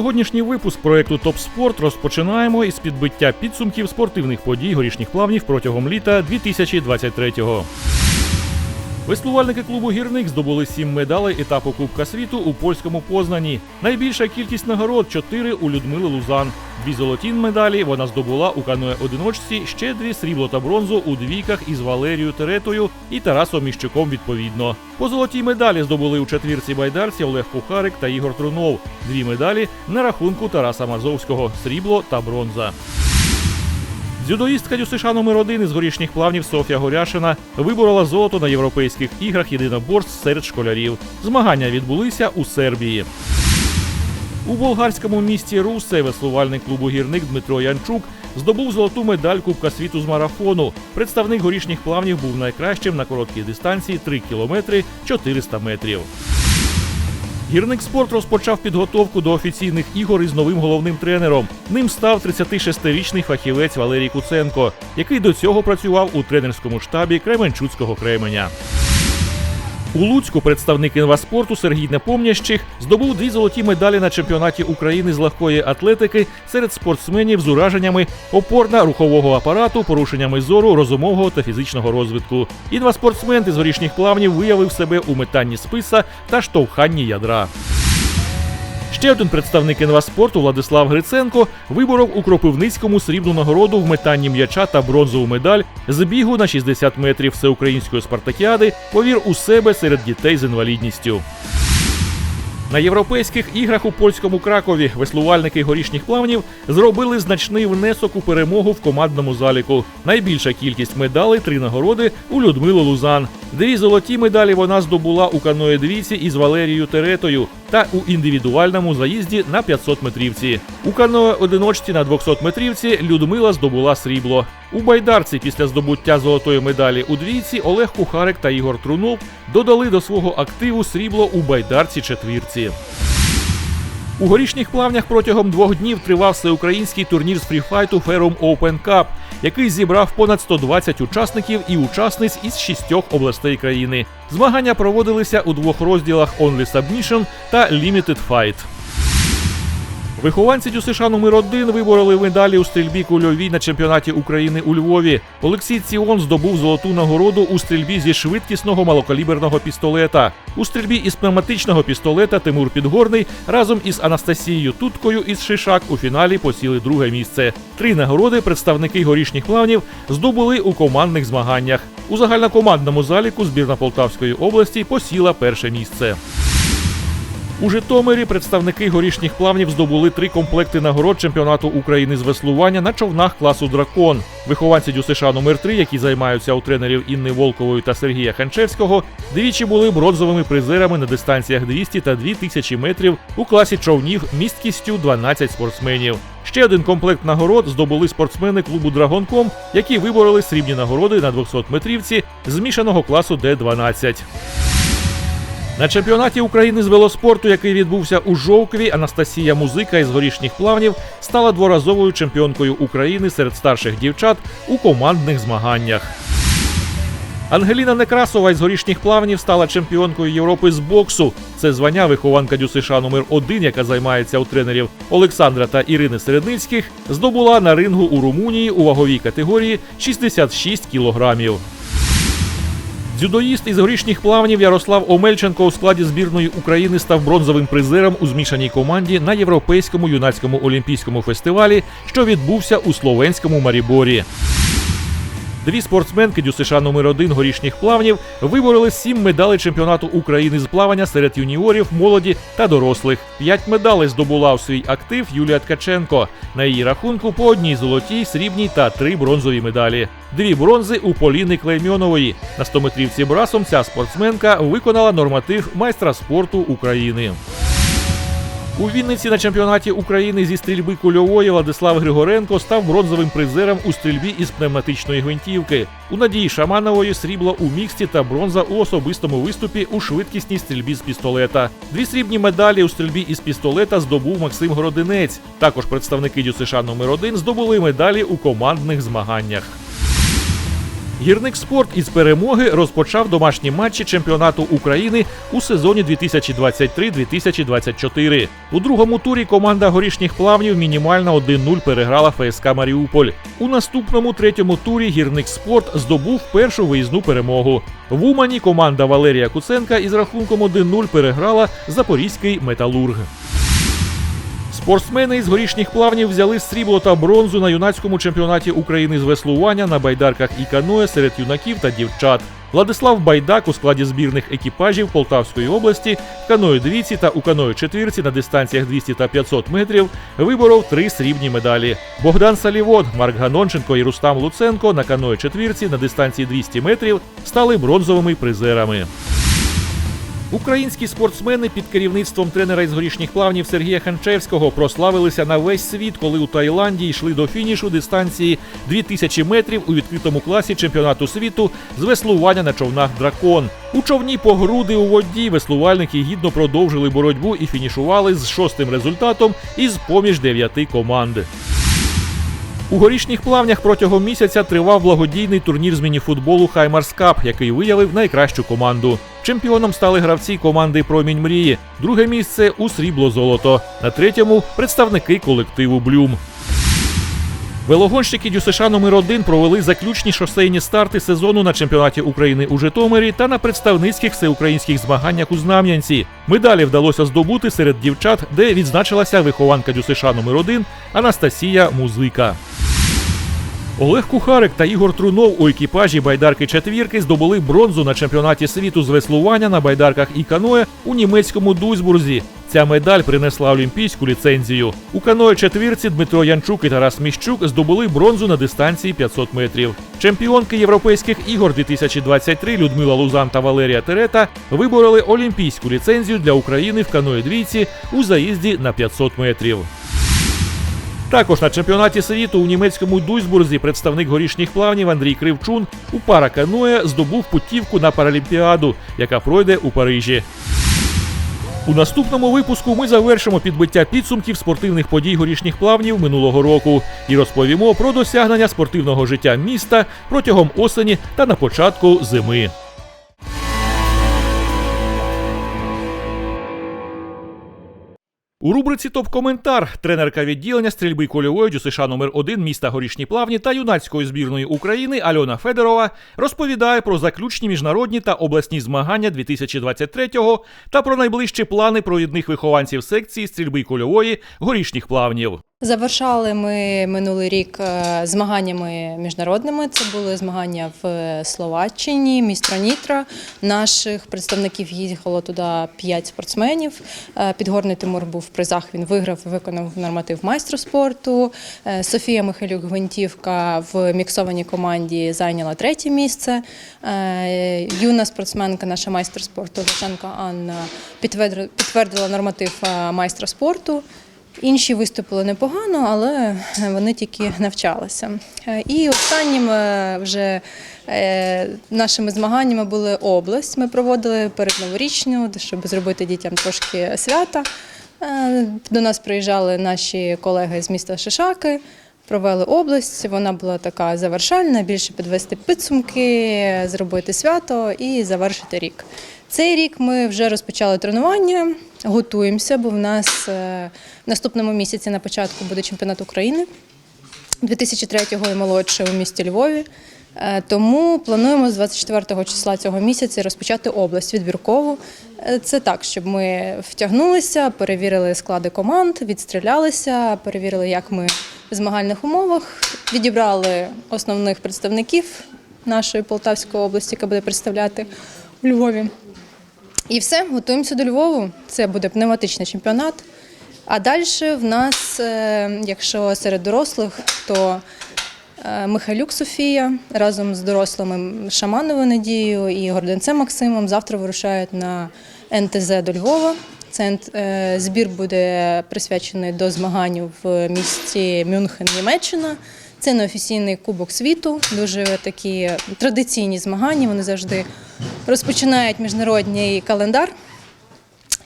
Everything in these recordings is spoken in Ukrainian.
Сьогоднішній випуск проекту Топ Спорт розпочинаємо із підбиття підсумків спортивних подій горішніх плавнів протягом літа 2023-го. Веслувальники клубу Гірник здобули сім медалей етапу Кубка світу у польському Познані. Найбільша кількість нагород чотири у Людмили Лузан. Дві золоті медалі вона здобула у каное одиночці, ще дві срібло та бронзу у двійках із Валерією Теретою і Тарасом Міщуком відповідно. По золотій медалі здобули у четвірці байдарці Олег Кухарик та Ігор Трунов. Дві медалі на рахунку Тараса Мазовського срібло та бронза. Дзюдоїстка ДЮСШ номер 1 із горішніх плавнів Софія Горяшина виборола золото на європейських іграх єдиноборств серед школярів. Змагання відбулися у Сербії. У болгарському місті Русе веслувальник клубу гірник Дмитро Янчук здобув золоту медаль Кубка світу з марафону. Представник горішніх плавнів був найкращим на короткій дистанції 3 кілометри 400 метрів. Гірник спорт розпочав підготовку до офіційних ігор із новим головним тренером. Ним став 36-річний фахівець Валерій Куценко, який до цього працював у тренерському штабі Кременчуцького Кременя. У Луцьку представник інваспорту Сергій Непомнящих здобув дві золоті медалі на чемпіонаті України з легкої атлетики серед спортсменів з ураженнями опорно-рухового апарату, порушеннями зору, розумового та фізичного розвитку. Інваспортсмен із горішніх плавнів виявив себе у метанні списа та штовханні ядра. Ще один представник інваспорту Владислав Гриценко виборов у Кропивницькому срібну нагороду в метанні м'яча та бронзову медаль з бігу на 60 метрів всеукраїнської спартакіади повір у себе серед дітей з інвалідністю. На європейських іграх у польському Кракові веслувальники горішніх плавнів зробили значний внесок у перемогу в командному заліку. Найбільша кількість медалей три нагороди у Людмилу Лузан. Дві золоті медалі вона здобула у каної двійці із Валерією Теретою та у індивідуальному заїзді на 500 метрівці. У каное одиночці на 200 метрівці Людмила здобула срібло. У байдарці після здобуття золотої медалі у двійці Олег Кухарик та Ігор Трунов додали до свого активу срібло у байдарці четвірці. У горішніх плавнях протягом двох днів тривав всеукраїнський турнір з фріфайту Ferrum Open Cup, який зібрав понад 120 учасників і учасниць із шістьох областей країни. Змагання проводилися у двох розділах Only Submission та Limited Fight. Вихованці ДЮСШ номер 1 вибороли медалі у стрільбі кульовій на чемпіонаті України у Львові. Олексій Ціон здобув золоту нагороду у стрільбі зі швидкісного малокаліберного пістолета. У стрільбі із пневматичного пістолета Тимур Підгорний разом із Анастасією Туткою із Шишак у фіналі посіли друге місце. Три нагороди представники горішніх плавнів здобули у командних змаганнях. У загальнокомандному заліку збірна Полтавської області посіла перше місце. У Житомирі представники горішніх плавнів здобули три комплекти нагород чемпіонату України з веслування на човнах класу Дракон. Вихованці ДЮСШ номер 3 які займаються у тренерів Інни Волкової та Сергія Ханчевського, двічі були бронзовими призерами на дистанціях 200 та 2000 метрів у класі човнів місткістю 12 спортсменів. Ще один комплект нагород здобули спортсмени клубу Драгонком, які вибороли срібні нагороди на 200 метрівці змішаного класу Д-12. На чемпіонаті України з велоспорту, який відбувся у Жовкові, Анастасія Музика із горішніх плавнів стала дворазовою чемпіонкою України серед старших дівчат у командних змаганнях. Ангеліна Некрасова із горішніх плавнів стала чемпіонкою Європи з боксу. Це звання вихованка ДЮСШ номер 1 яка займається у тренерів Олександра та Ірини Середницьких, здобула на рингу у Румунії у ваговій категорії 66 кілограмів. Дзюдоїст із горішніх плавнів Ярослав Омельченко у складі збірної України став бронзовим призером у змішаній команді на європейському юнацькому олімпійському фестивалі, що відбувся у словенському Маріборі. Дві спортсменки ДЮСШ номер 1 горішніх плавнів вибороли сім медалей чемпіонату України з плавання серед юніорів, молоді та дорослих. П'ять медалей здобула у свій актив Юлія Ткаченко. На її рахунку по одній золотій, срібній та три бронзові медалі. Дві бронзи у Поліни Клеймьонової. На 100-метрівці брасом ця спортсменка виконала норматив майстра спорту України. У Вінниці на чемпіонаті України зі стрільби кульової Владислав Григоренко став бронзовим призером у стрільбі із пневматичної гвинтівки. У Надії Шаманової срібло у міксті та бронза у особистому виступі у швидкісній стрільбі з пістолета. Дві срібні медалі у стрільбі із пістолета здобув Максим Городинець. Також представники ДЮСШ номер 1 здобули медалі у командних змаганнях. Гірник спорт із перемоги розпочав домашні матчі чемпіонату України у сезоні 2023-2024. У другому турі команда горішніх плавнів мінімально 1-0 переграла ФСК Маріуполь. У наступному третьому турі гірник спорт здобув першу виїзну перемогу. В Умані команда Валерія Куценка із рахунком 1-0 переграла запорізький металург. Спортсмени із горішніх плавнів взяли срібло та бронзу на юнацькому чемпіонаті України з веслування на байдарках і каное серед юнаків та дівчат. Владислав Байдак у складі збірних екіпажів Полтавської області в каної двійці та у каної четвірці на дистанціях 200 та 500 метрів виборов три срібні медалі. Богдан Салівод, Марк Ганонченко і Рустам Луценко на каної четвірці на дистанції 200 метрів стали бронзовими призерами. Українські спортсмени під керівництвом тренера із горішніх плавнів Сергія Ханчевського прославилися на весь світ, коли у Таїланді йшли до фінішу дистанції 2000 метрів у відкритому класі чемпіонату світу з веслування на човнах Дракон. У човні по груди у воді веслувальники гідно продовжили боротьбу і фінішували з шостим результатом із поміж дев'яти команд. У горішніх плавнях протягом місяця тривав благодійний турнір з мініфутболу Хаймарс який виявив найкращу команду. Чемпіоном стали гравці команди Промінь мрії. Друге місце у срібло золото. На третьому представники колективу Блюм. Велогонщики ДЮСШ номер 1 провели заключні шосейні старти сезону на чемпіонаті України у Житомирі та на представницьких всеукраїнських змаганнях у Знам'янці. Медалі вдалося здобути серед дівчат, де відзначилася вихованка ДЮСШ номер 1 Анастасія Музика. Олег Кухарик та Ігор Трунов у екіпажі байдарки четвірки здобули бронзу на чемпіонаті світу з веслування на байдарках і каное у німецькому Дуйсбурзі. Ця медаль принесла олімпійську ліцензію. У каное четвірці Дмитро Янчук і Тарас Міщук здобули бронзу на дистанції 500 метрів. Чемпіонки європейських ігор 2023 Людмила Лузан та Валерія Терета вибороли олімпійську ліцензію для України в каное двійці у заїзді на 500 метрів. Також на чемпіонаті світу у німецькому Дуйсбурзі представник горішніх плавнів Андрій Кривчун у параканое здобув путівку на Паралімпіаду, яка пройде у Парижі. У наступному випуску ми завершимо підбиття підсумків спортивних подій горішніх плавнів минулого року і розповімо про досягнення спортивного життя міста протягом осені та на початку зими. У рубриці Топ-коментар тренерка відділення стрільби кольової ДЮСШ номер 1 міста Горішні Плавні та юнацької збірної України Альона Федорова розповідає про заключні міжнародні та обласні змагання 2023-го та про найближчі плани провідних вихованців секції стрільби кольової горішніх плавнів. Завершали ми минулий рік е, змаганнями міжнародними. Це були змагання в Словаччині, місто Нітро. Наших представників їхало туди 5 спортсменів. Е, Підгорний Тимур був в призах. Він виграв, виконав норматив майстру спорту. Е, Софія Михайлюк Гвинтівка в міксованій команді зайняла третє місце. Е, Юна спортсменка, наша майстер спорту Лошенко Анна підтвердила- норматив е, майстра спорту. Інші виступили непогано, але вони тільки навчалися. Е, І останнім е, вже е, нашими змаганнями були область. Ми проводили перед новорічну, щоб зробити дітям трошки свята. До нас приїжджали наші колеги з міста Шишаки. Провели область, вона була така завершальна, більше підвести підсумки, зробити свято і завершити рік. Цей рік ми вже розпочали тренування, готуємося, бо в нас е, в наступному місяці на початку буде чемпіонат України 2003-го і молодше у місті Львові. Е, Тому плануємо з 24 числа цього місяця розпочати область відбіркову. Е, Це так, щоб ми втягнулися, перевірили склади команд, відстрілялися, перевірили, як ми в змагальних умовах, відібрали основних представників нашої Полтавської області, яка буде представляти у Львові. І все, готуємося до Львову. Це буде пневматичний чемпіонат. А далі в нас, е, якщо серед дорослих, то е, Михайлюк Софія разом з дорослими Шамановою Надією і Горденцем Максимом завтра вирушають на НТЗ до Львова. Це е, збір буде присвячений до змагань в місті Мюнхен, Німеччина. Це неофіційний кубок світу, дуже такі традиційні змагання. Вони завжди розпочинають міжнародний календар.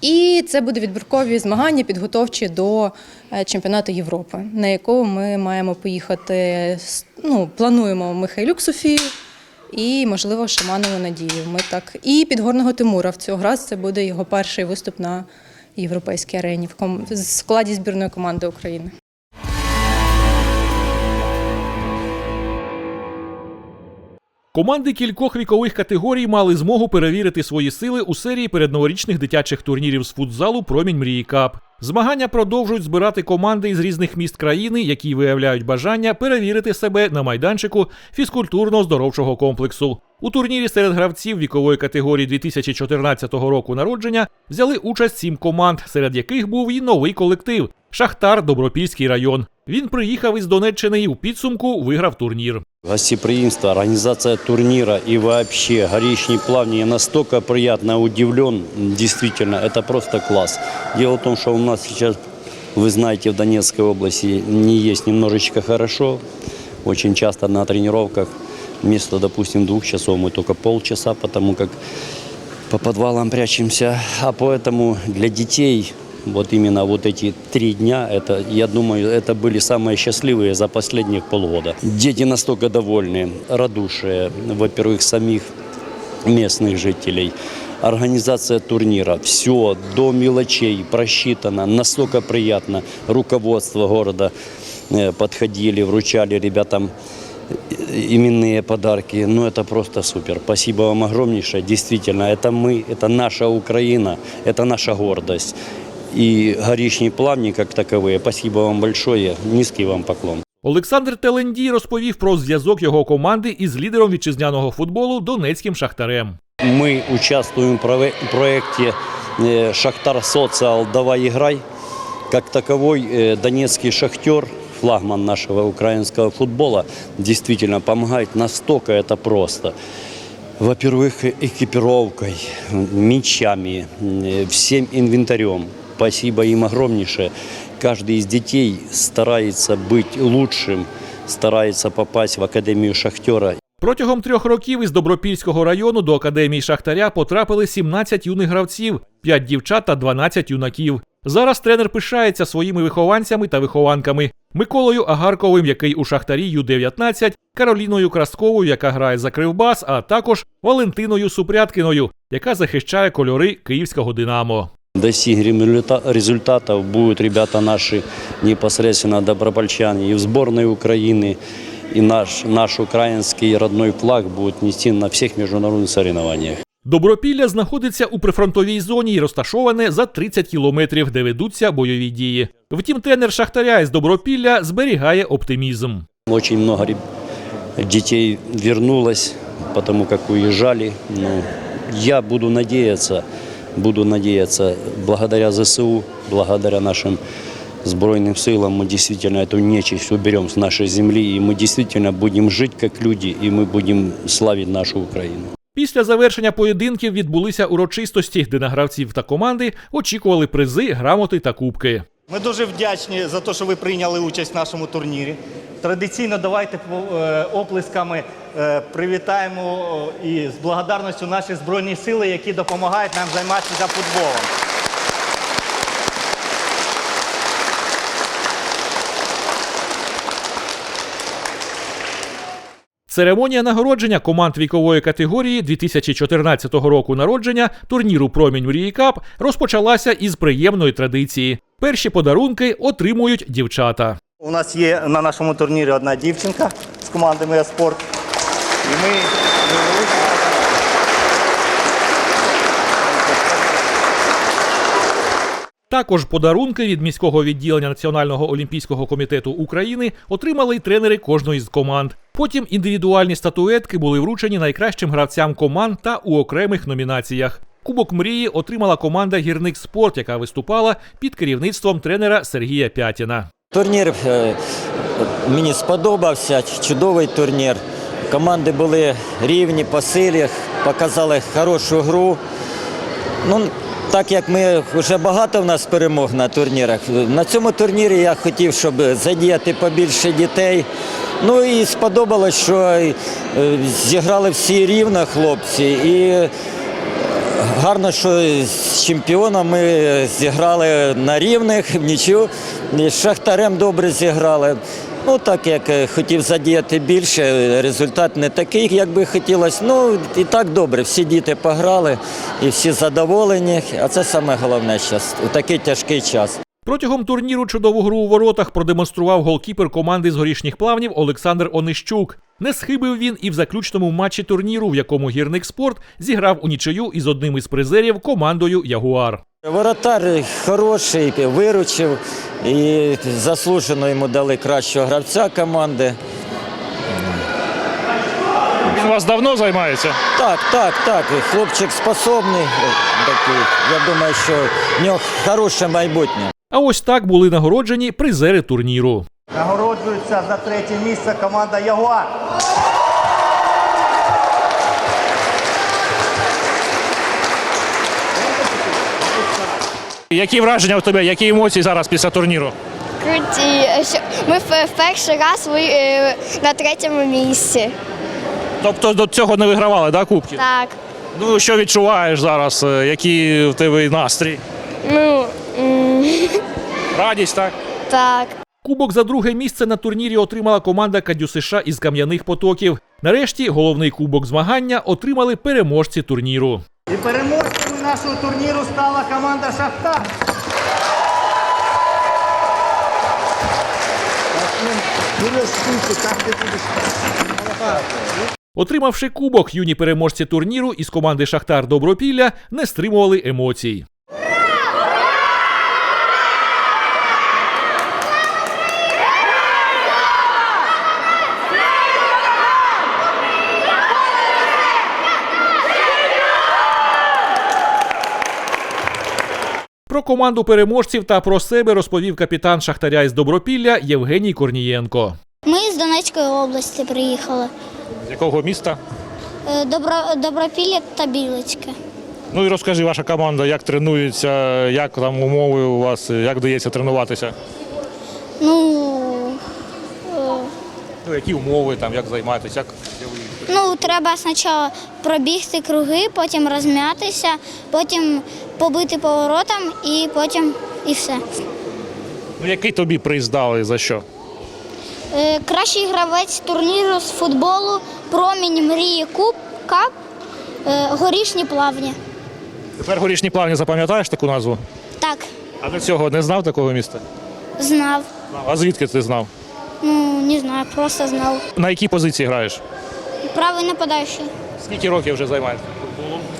І це буде відбіркові змагання, підготовчі до е, чемпіонату Європи, на якого ми маємо поїхати. Ну, плануємо Михайлюк Софію, і, можливо, Шаманову Надію. Ми так. І підгорного Тимура в цього разу це буде його перший виступ на європейській арені в складі збірної команди України. Команди кількох вікових категорій мали змогу перевірити свої сили у серії передноворічних дитячих турнірів з футзалу Промінь мрії Кап. Змагання продовжують збирати команди із різних міст країни, які виявляють бажання перевірити себе на майданчику фізкультурно-здоровчого комплексу. У турнірі серед гравців вікової категорії 2014 року народження взяли участь сім команд, серед яких був і новий колектив Шахтар Добропільський район. Він приїхав із Донеччини і у підсумку виграв турнір. Гостеприимство, организация турнира и вообще горичный плавни. Я настолько приятно удивлен. Действительно, это просто класс. Дело в том, что у нас сейчас, вы знаете, в Донецкой области не есть немножечко хорошо. Очень часто на тренировках вместо, допустим, двух часов мы только полчаса, потому как по подвалам прячемся. А поэтому для детей вот именно вот эти три дня, это, я думаю, это были самые счастливые за последних полгода. Дети настолько довольны, радушие, во-первых, самих местных жителей. Организация турнира, все до мелочей просчитано, настолько приятно. Руководство города э, подходили, вручали ребятам именные подарки. Ну, это просто супер. Спасибо вам огромнейшее. Действительно, это мы, это наша Украина, это наша гордость. И горичный плавни как таковые. Спасибо вам большое. Низкий вам поклон. Олександр Телендій розповів про зв'язок його команди із лідером вітчизняного футболу Донецьким Шахтарем. Мы участвуем в прове- проекте э, «Шахтар Социал. Давай играй». Как таковой э, донецкий «Шахтер», флагман нашего украинского футбола, действительно помогает настолько это просто. Во-первых, экипировкой, мячами, э, всем инвентарем. Спасибо им огромнейшее. Каждый из детей старается быть лучшим, старается попасть в Академию «Шахтера». Протягом трьох років із Добропільського району до академії Шахтаря потрапили 17 юних гравців, 5 дівчат та 12 юнаків. Зараз тренер пишається своїми вихованцями та вихованками Миколою Агарковим, який у Шахтарі Ю-19, Кароліною Красковою, яка грає за Кривбас, а також Валентиною Супряткіною, яка захищає кольори київського Динамо. Результа- результатов будут ребята наши непосредственно добропольчане и в сборной Украины, и наш, наш украинский родной флаг будет нести на всех международных соревнованиях. Добропілля знаходиться у прифронтовій зоні і розташоване за 30 кілометрів, де ведуться бойові дії. Втім, тренер Шахтаря із Добропілля зберігає оптимізм. Много реб- детей вернулось, потому как уезжали. Ну, я буду надеяться, буду надеяться, благодаря ЗСУ, благодаря нашим Сбройным силам мы действительно эту нечисть уберем с нашей земли, и мы действительно будем жить как люди, и мы будем славить нашу Украину. Після завершення поєдинків відбулися урочистості, де на гравців та команди очікували призи, грамоти та кубки. Ми дуже вдячні за те, що ви прийняли участь в нашому турнірі. Традиційно давайте по- е, оплесками е, привітаємо е, і з благодарністю наші збройні сили, які допомагають нам займатися футболом. Церемонія нагородження команд вікової категорії 2014 року народження турніру Промінь мрії Кап розпочалася із приємної традиції. Перші подарунки отримують дівчата. У нас є на нашому турнірі одна дівчинка з команди «Моя спорт». І ми Також подарунки від міського відділення Національного олімпійського комітету України отримали й тренери кожної з команд. Потім індивідуальні статуетки були вручені найкращим гравцям команд та у окремих номінаціях. Кубок мрії отримала команда Гірник Спорт, яка виступала під керівництвом тренера Сергія Пятіна. Турнір е, мені сподобався, чудовий турнір. Команди були рівні по силі, показали хорошу гру. Ну, так як ми вже багато в нас перемог на турнірах. На цьому турнірі я хотів, щоб задіяти побільше дітей. Ну і сподобалось, що е, зіграли всі рівно хлопці. І Гарно, що з чемпіоном ми зіграли на рівних, нічю. І з Шахтарем добре зіграли. Ну, так як е, хотів задіяти більше, е, результат не такий, як би хотілося. Ну, і так добре, всі діти пограли і всі задоволені, а це саме головне зараз, у такий тяжкий час. Протягом турніру чудову гру у воротах продемонстрував голкіпер команди з горішніх плавнів Олександр Онищук. Не схибив він і в заключному матчі турніру, в якому гірник спорт зіграв у нічию із одним із призерів командою Ягуар. Воротар хороший, виручив і заслужено йому дали кращого гравця команди. Він у вас давно займається? Так, так, так. Хлопчик способний. Такий. Я думаю, що в нього хороше майбутнє. А ось так були нагороджені призери турніру. Нагороджується за третє місце команда Ягуар. Які враження у тебе, які емоції зараз після турніру? Круті. Що Ми в перший раз ви е, на третьому місці. Тобто до цього не вигравали, да, кубки? Так. Ну що відчуваєш зараз? Е, Який в тебе настрій? Ну м, Радість, так? так. Кубок за друге місце на турнірі отримала команда Кадю США із кам'яних потоків. Нарешті головний кубок змагання отримали переможці турніру. І переможцями нашого турніру стала команда Шахтар. Отримавши кубок, юні переможці турніру із команди Шахтар Добропілля не стримували емоцій. Про команду переможців та про себе розповів капітан Шахтаря із Добропілля Євгеній Корнієнко. Ми з Донецької області приїхали. З якого міста? Е, Добро, Добропілля та Білицьке. Ну і розкажи, ваша команда, як тренується, як там умови у вас, як вдається тренуватися? Ну, Ну, які умови, там, як займаєтесь, як ну, треба спочатку пробігти круги, потім розм'ятися, потім побити поворотом і потім і все. ну, який тобі приз дали за що? Е, Кращий гравець турніру з футболу Промінь мрії Куб Кап е, горішні плавні. Тепер горішні плавні запам'ятаєш таку назву? Так, А до цього не знав такого міста? знав. А звідки ти знав? Ну, не знаю, просто знав. На якій позиції граєш? Правий нападаючий. Скільки років вже займаєшся?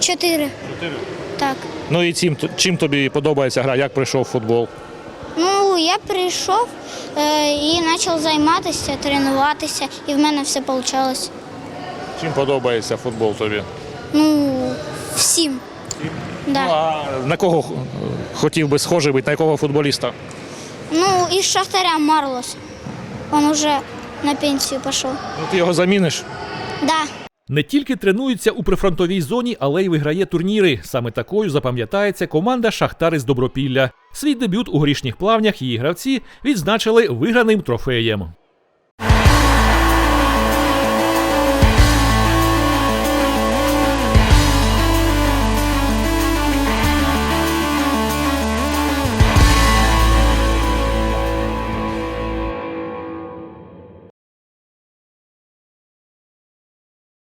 Чотири. Чотири. Так. Ну і чим, чим тобі подобається гра, як прийшов футбол? Ну, я прийшов е, і почав займатися, тренуватися, і в мене все вийшло. Чим подобається футбол тобі? Ну, всім. Ну, а на кого хотів би схожий бути, на якого футболіста? Ну, і з Шахтаря Марлос. Він вже на пенсію пішов. Ну, ти його заміниш? Да. Не тільки тренується у прифронтовій зоні, але й виграє турніри. Саме такою запам'ятається команда Шахтар із Добропілля. Свій дебют у горішніх плавнях її гравці відзначили виграним трофеєм.